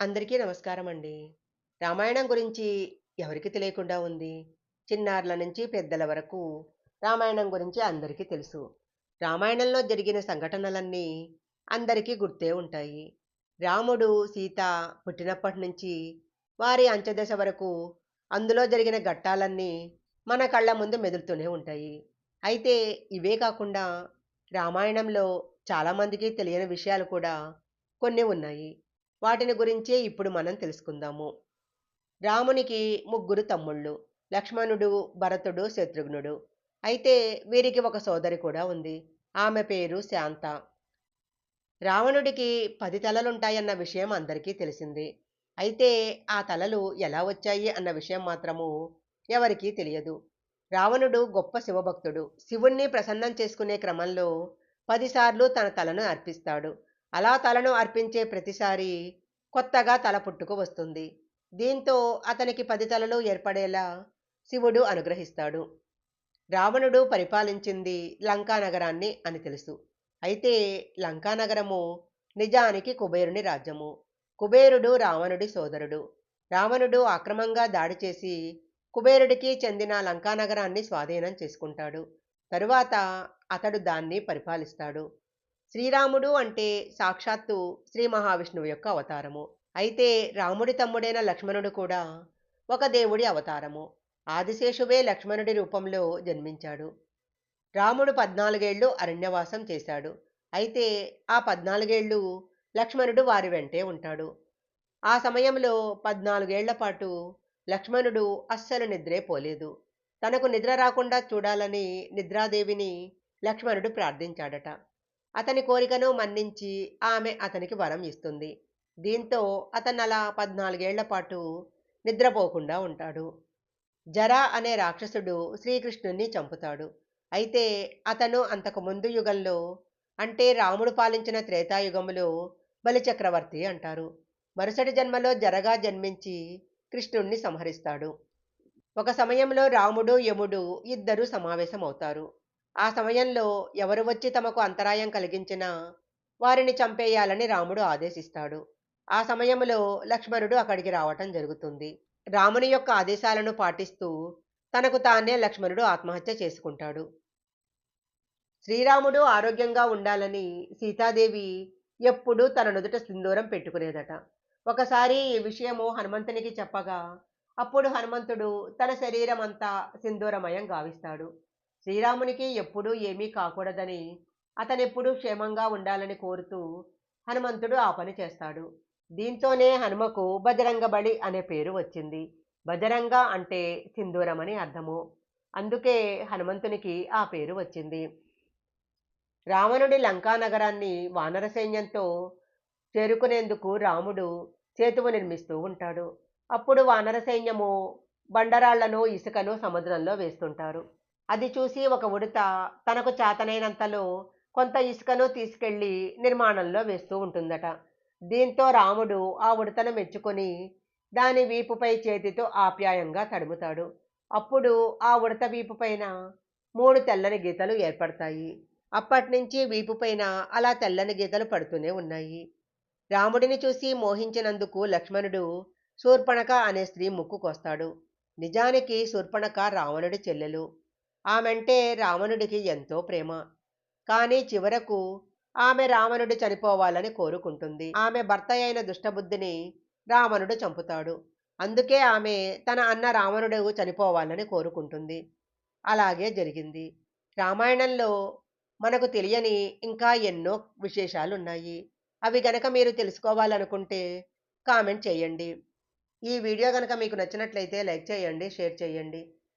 అందరికీ నమస్కారం అండి. రామాయణం గురించి ఎవరికి తెలియకుండా ఉంది? చిన్నారుల నుంచి పెద్దల వరకు రామాయణం గురించి అందరికీ తెలుసు. రామాయణంలో జరిగిన సంఘటనలన్నీ అందరికీ గుర్తే ఉంటాయి. రాముడు, సీత పుట్టినప్పటి నుంచి వారి అంచదశ వరకు అందులో జరిగిన ఘట్టాలన్నీ మన కళ్ళ ముందు మెదులుతూనే ఉంటాయి. అయితే ఇవే కాకుండా రామాయణంలో చాలామందికి తెలియని విషయాలు కూడా కొన్ని ఉన్నాయి. వాటిని గురించే ఇప్పుడు మనం తెలుసుకుందాము. రామునికి ముగ్గురు తమ్ముళ్ళు. లక్ష్మణుడు, భరతుడు, శత్రుఘ్నుడు. అయితే వీరికి ఒక సోదరి కూడా ఉంది. ఆమె పేరు శాంత. రావణుడికి పది తలలుంటాయన్న విషయం అందరికీ తెలిసింది అయితే ఆ తలలు ఎలా వచ్చాయి అన్న విషయం మాత్రము ఎవరికీ తెలియదు. రావణుడు గొప్ప శివభక్తుడు. శివుణ్ణి ప్రసన్నం చేసుకునే క్రమంలో పదిసార్లు తన తలను అర్పిస్తాడు. అలా తలను అర్పించే ప్రతిసారి కొత్తగా తల పుట్టుకు వస్తుంది. దీంతో అతనికి పది తలలు ఏర్పడేలా శివుడు అనుగ్రహిస్తాడు. రావణుడు పరిపాలించింది లంకానగరాన్ని అని తెలుసు. అయితే లంకానగరము నిజానికి కుబేరుని రాజ్యము. కుబేరుడు రావణుడి సోదరుడు. రావణుడు అక్రమంగా దాడి చేసి కుబేరుడికి చెందిన లంకానగరాన్ని స్వాధీనం చేసుకుంటాడు. తరువాత అతడు దాన్ని పరిపాలిస్తాడు. శ్రీరాముడు అంటే సాక్షాత్తు శ్రీ మహావిష్ణువు యొక్క అవతారము. అయితే రాముడి తమ్ముడైన లక్ష్మణుడు కూడా ఒక దేవుడి అవతారము. ఆదిశేషువే లక్ష్మణుడి రూపంలో జన్మించాడు. రాముడు పద్నాలుగేళ్ళు అరణ్యవాసం చేశాడు. అయితే ఆ పద్నాలుగేళ్ళు లక్ష్మణుడు వారి వెంటే ఉంటాడు. ఆ సమయంలో పద్నాలుగేళ్ళ పాటు లక్ష్మణుడు అస్సలు నిద్రే పోలేదు. తనకు నిద్ర రాకుండా చూడాలని నిద్రాదేవిని లక్ష్మణుడు ప్రార్థించాడట. అతని కోరికను మన్నించి ఆమె అతనికి వరం ఇస్తుంది. దీంతో అతనలా పద్నాలుగేళ్ళ పాటు నిద్రపోకుండా ఉంటాడు. జర అనే రాక్షసుడు శ్రీకృష్ణుణ్ణి చంపుతాడు. అయితే అతను అంతకు ముందు యుగంలో అంటే రాముడు పాలించిన త్రేతాయుగములో బలిచక్రవర్తి అంటారు. మరుసటి జన్మలో జరగా జన్మించి కృష్ణుణ్ణి సంహరిస్తాడు. ఒక సమయంలో రాముడు యముడు ఇద్దరూ సమావేశమవుతారు. ఆ సమయంలో ఎవరు వచ్చి తమకు అంతరాయం కలిగించినా వారిని చంపేయాలని రాముడు ఆదేశిస్తాడు. ఆ సమయంలో లక్ష్మణుడు అక్కడికి రావటం జరుగుతుంది. రాముని యొక్క ఆదేశాలను పాటిస్తూ తనకు తానే లక్ష్మణుడు ఆత్మహత్య చేసుకుంటాడు. శ్రీరాముడు ఆరోగ్యంగా ఉండాలని సీతాదేవి ఎప్పుడూ తన నుదుట సింధూరం పెట్టుకునేదట. ఒకసారి ఈ విషయము హనుమంతునికి చెప్పగా అప్పుడు హనుమంతుడు తన శరీరం అంతా సింధూరమయం గావిస్తాడు. శ్రీరామునికి ఎప్పుడూ ఏమీ కాకూడదని అతనెప్పుడూ క్షేమంగా ఉండాలని కోరుతూ హనుమంతుడు ఆ పని చేస్తాడు. దీంతోనే హనుమకు బజరంగబలి అనే పేరు వచ్చింది. బజరంగ అంటే సింధూరమని అర్థము. అందుకే హనుమంతునికి ఆ పేరు వచ్చింది. రావణుడి లంకానగరాన్ని వానర సైన్యంతో చేరుకునేందుకు రాముడు సేతువు నిర్మిస్తూ ఉంటాడు. అప్పుడు వానర సైన్యము బండరాళ్ళను ఇసుకను సముద్రంలో వేస్తుంటారు. అది చూసి ఒక ఉడత తనకు చేతనైనంతలో కొంత ఇసుకను తీసుకెళ్ళి నిర్మాణంలో వేస్తూ ఉంటుందట. దీంతో రాముడు ఆ ఉడతను మెచ్చుకొని దాని వీపుపై చేతితో ఆప్యాయంగా తడుముతాడు. అప్పుడు ఆ ఉడత వీపుపైన మూడు తెల్లని గీతలు ఏర్పడతాయి. అప్పటినుంచి వీపుపైన అలా తెల్లని గీతలు పడుతూనే ఉన్నాయి. రాముడిని చూసి మోహించినందుకు లక్ష్మణుడు శూర్పణఖ అనే స్త్రీ ముక్కుకొస్తాడు నిజానికి శూర్పణఖ రావణుడి చెల్లెలు. ఆమెంటే రావణుడికి ఎంతో ప్రేమ. కానీ చివరకు ఆమె రావణుడు చనిపోవాలని కోరుకుంటుంది. ఆమె భర్త అయిన దుష్టబుద్ధిని రావణుడు చంపుతాడు. అందుకే ఆమె తన అన్న రావణుడు చనిపోవాలని కోరుకుంటుంది. అలాగే జరిగింది. రామాయణంలో మనకు తెలియని ఇంకా ఎన్నో విశేషాలున్నాయి. అవి గనక మీరు తెలుసుకోవాలనుకుంటే కామెంట్ చేయండి. ఈ వీడియో గనక మీకు నచ్చినట్లయితే లైక్ చేయండి, షేర్ చేయండి.